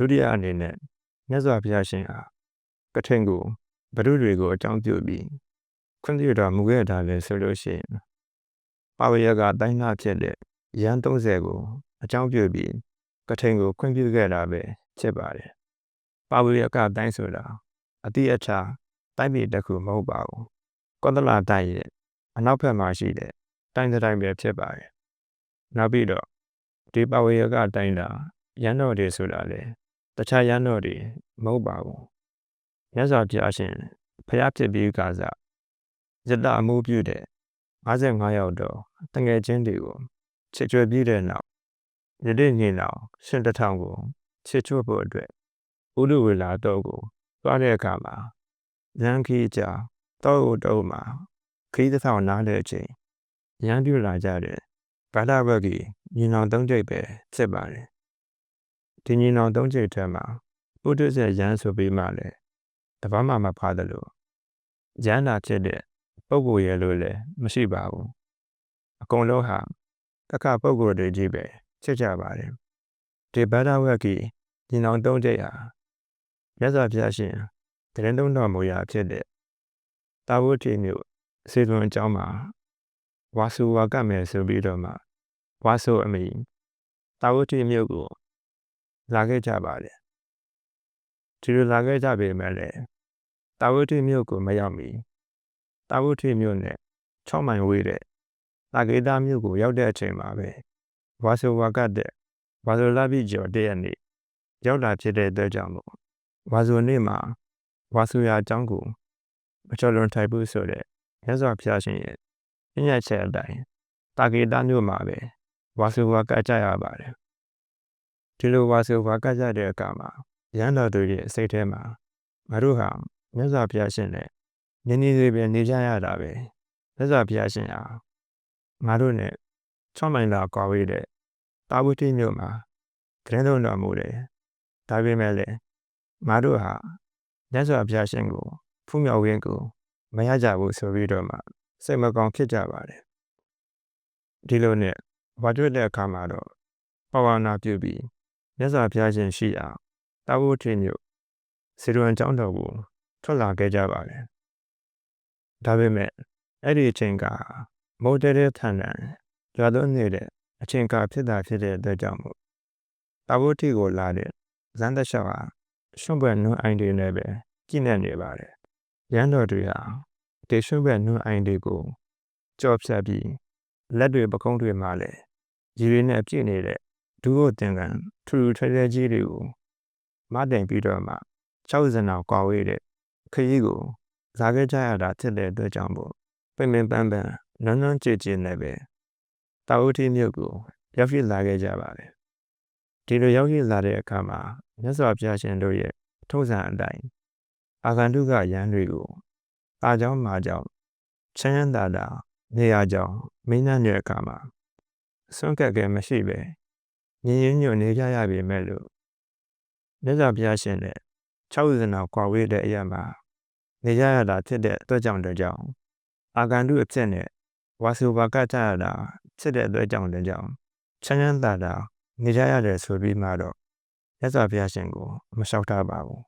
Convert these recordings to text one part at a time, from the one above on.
ဒုတိယအနေနဲ့မြတ်စွာဘုရားရှင်ဟာကထိန်ကိုဘုရုတွေကိုအကြောင်းပြုပြီးခွင့်ပြုတော်မူခဲ့တာလဲဆိုလို့ရှိရင်ပါဝေယကတိုင်းသားဖြစ်တဲ့ရန်30ကိုအကြောင်းပြုပြီးကထိန်ကိုခွင့်ပြုခဲ့တာပဲဖြစ်ပါတယ်။ပါဝေယကတိုင်းဆိုတာအတိအထာတိုင်းပြည်တစ်ခုမဟုတ်ပါဘူး။ကောသလတိုင်းရဲ့အနောက်ဘက်မှာရှိတဲ့တိုင်းတိုင်းပဲဖြစ်ပါတယ်။နောက်ပြီးတော့ဒီပါဝေယကတိုင်းတာရန်တော်တွေဆိုတာလေ တခြားရန်တော်တွေမဟုတ်ပါဘူး။မြတ်စွာဘုရားရှင်ဖျားဖြစ်ပြီးကစားရတအမှုပြုတဲ့55ယောက်တော့တငယ်ချင်းတွေကိုချစ်ကြွပြီးတဲ့နောက်ယနေ့ညနောက်ရှင်တထောင်ကိုချစ်ချွတ်ဖို့အတွက်ဥဒုဝေလာတော့ကိုသွားတဲ့အခါမှာရန်ခီကြတော့တော့မှာခီးတစ်ဆောင်နားတဲ့အချိန်ရန်ပြလာကြတဲ့ဘာသာဘက်ကြီးညီနောင်သုံးကြိတ်ပဲဖြစ်ပါတယ် ဒီညီနောင်သုံးကြိတ်ထဲမှာဥဒုစေရန်ဆိုပြီးမှလည်းတပတ်မှမဖားတယ်လို့ရန်နာဖြစ်တဲ့ပုံကိုရဲလို့လည်းမရှိပါဘူးအကုန်လုံးဟာတခါပုံကိုတွေကြီးပဲချစ်ကြပါတယ်ဒီဘာသာဝက်ကညီနောင်သုံးကြိတ်ဟာမြတ်စွာဘုရားရှင်တရင်သုံးတော်မူရာဖြစ်တဲ့တာဝတိမြို့စေသွန်အကြောင်းမှာဝါစုဝါကမယ်ဆိုပြီးတော့မှဝါဆိုအမိတာဝတိမြို့ကို လာခဲ့ကြပါတယ်ဒီလိုလာခဲ့ကြပေမဲ့လည်းတာဝတိမြို့ကိုမရောက်မီတာဝတိမြို့နဲ့6မိုင်ဝေးတဲ့တာဂေတာမြို့ကိုရောက်တဲ့အချိန်မှာပဲဝါဆိုဝါကတဲ့ဝါဆိုလာပြီးကျော်တဲ့ရက်နေ့ရောက်လာဖြစ်တဲ့အတွက်ကြောင့်မို့ဝါဆိုနေ့မှာဝါဆိုရာအကြောင်းကိုမချော်လွန်ထိုင်ဘူးဆိုတဲ့မြတ်စွာဘုရားရှင်ရဲ့ညညချက်အတိုင်းတာဂေတာမြို့မှာပဲဝါဆိုဝါကကြရပါတယ် ဒီလိုဝါဆိုဝါကကြတဲ့အခါမှာရန်တော်တို့ရဲ့စိတ်ထဲမှာငါတို့ဟာမြတ်စွာဘုရားရှင်နဲ့နင်းနေသေးပဲနေကြရတာပဲမြတ်စွာဘုရားရှင်ဟာငါတို့နဲ့6မိုင်လောက်ကွာဝေးတဲ့တာဝတိမြို့မှာခရင်တော်တော်မူတယ်ဒါပေမဲ့လည်းငါတို့ဟာမြတ်စွာဘုရားရှင်ကိုဖူးမြော်ရင်းကိုမရကြဘူးဆိုပြီးတော့မှစိတ်မကောင်းဖြစ်ကြပါတယ်ဒီလိုနဲ့ဝါတွေ့တဲ့အခါမှာတော့ပဝနာပြုပြီး မြတ်စွာဘုရားရှင်ရှိအောင်တာဝတိမြို့စေရွန်ကျောင်းတော်ကိုထွက်လာခဲ့ကြပါတယ်ဒါပေမဲ့အဲ့ဒီအချိန်ကမိုးတဲတဲ့ထန်တန်ရွာသွန်းနေတဲ့အချိန်ကဖြစ်တာဖြစ်တဲ့အတွက်ကြောင့်မို့တာဝတိကိုလာတဲ့ဇန်တလျှောက်ဟာရွှွန့်ပွက်နွန်းအိုင်တွေနဲ့ပဲကြည့်နေနေပါတယ်ရန်တော်တွေဟာဒီရွှွန့်ပွက်နွန်းအိုင်တွေကိုကြော်ဖြတ်ပြီးလက်တွေပကုံးတွေမှာလည်းရည်ရည်နဲ့ပြည့်နေတဲ့ ဒူးကိုတင်ကန်ထူထူထဲထဲကြီးတွေကိုမတင်ပြီးတော့မှ60စနောက်ကွာဝေးတဲ့ခရီးကိုဇာခဲ့ကြရတာဖြစ်တဲ့အတွက်ကြောင့်မို့ပင်ပင်ပန်းပန်းနန်းနန်းကြည်ကြည်နဲ့ပဲတာဝတိမြို့ကိုရောက်ရှိလာခဲ့ကြပါတယ်ဒီလိုရောက်ရှိလာတဲ့အခါမှာမြတ်စွာဘုရားရှင်တို့ရဲ့ထုံးစံအတိုင်းအာဂန္တုကရန်တွေကိုအာကြောင်းမာကြောင်းချမ်းရန်တာတာနေရာကြောင်းမင်းညံ့တဲ့အခါမှာဆွန့်ကက်ကဲမရှိပဲ ညင်ညွတ်နေကြရပြီမဲ့လို့မြတ်စွာဘုရားရှင်နဲ့60နောက်ကွာဝေးတဲ့အရာမှာနေကြရတာဖြစ်တဲ့အတွက်ကြောင့်တကြောင်အာဂန္တုအဖြစ်နဲ့ဝါစုဘာကကြရတာဖြစ်တဲ့အတွက်ကြောင့်တကြောင်ချမ်းချမ်းသာသာနေကြရတယ်ဆိုပြီးမှတော့မြတ်စွာဘုရားရှင်ကိုမလျှောက်ထားပါဘူး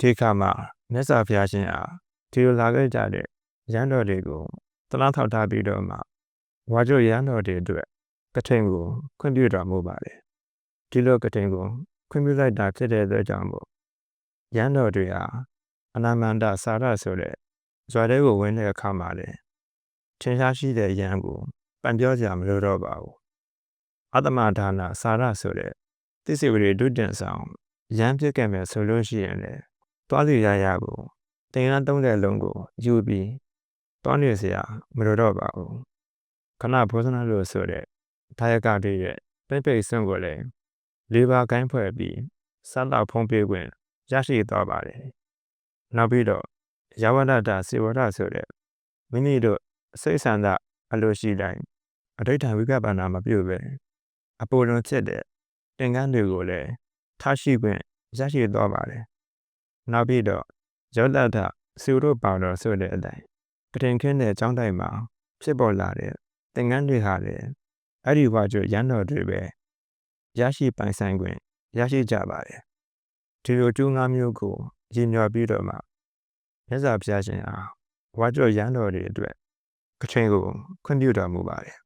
ဒီခါမှာမြတ်စွာဘုရားရှင်အားဒီလိုလာခဲ့ကြတဲ့ရန်တော်တွေကိုတလားထောက်ထားပြီးတော့မှဝါကျရန်တော်တွေအတွက် ကထိန်ကိုခွင့်ပြုတာမို့ပါတယ်ဒီလိုကထိန်ကိုခွင့်ပြုလိုက်တာဖြစ်တဲ့အတွက်ကြောင့်မို့ရန်တော်တွေဟာအနာမန္တစာရဆိုတဲ့ဇွာတဲ့ကိုဝင်တဲ့အခါမှာလည်းထင်ရှားရှိတဲ့ရန်ကိုပံပြောစရာမလိုတော့ပါဘူးအတ္တမဒါနစာရဆိုတဲ့သစ္စေဝရီဒုတင်ဆောင်ရန်ပြစ်ခဲ့မယ်ဆိုလို့ရှိရင်လည်းသွားစီရရကိုတင်ရ30လုံးကိုယူပြီးသွားနေစရာမလိုတော့ပါဘူးခဏဘောဇနာလို့ဆိုတဲ့ ဒါယကတွေရဲ့ပိတ်ပိတ်ဆွန့်ကိုလည်းလေးပါးကိုင်းဖွဲ့ပြီးစမ်းတော့ဖုံးပေးခွင့်ရရှိသွားပါတယ်။နောက်ပြီးတော့ရဝဒတာစေဝဒဆိုတဲ့မိမိတို့စိတ်ဆန္ဒအလိုရှိတိုင်းအဋိဌာဝိကပ္ပနာမပြုတ်ပဲအပေါ်လွန်ဖြစ်တဲ့တင်ကန်းတွေကိုလည်းထားရှိခွင့်ရရှိသွားပါတယ်။နောက်ပြီးတော့ယောဒတာစေဝဒပါတော်ဆိုတဲ့အတိုင်းကတင်ခင်းတဲ့ကျောင်းတိုင်မှာဖြစ်ပေါ်လာတဲ့တင်ကန်းတွေဟာလည်း အဲ့ဒီဘဝကျရန်တော်တွေပဲရရှိပိုင်ဆိုင်ခွင့်ရရှိကြပါတယ်ဒီလိုကျိုးငါးမျိုးကိုရည်ညွှန်းပြီးတော့မှမြတ်စွာဘုရားရှင်အားဝါကြောရန်တော်တွေအတွက်ကထိန်ကိုခွင့်ပြုတော်မူပါတယ်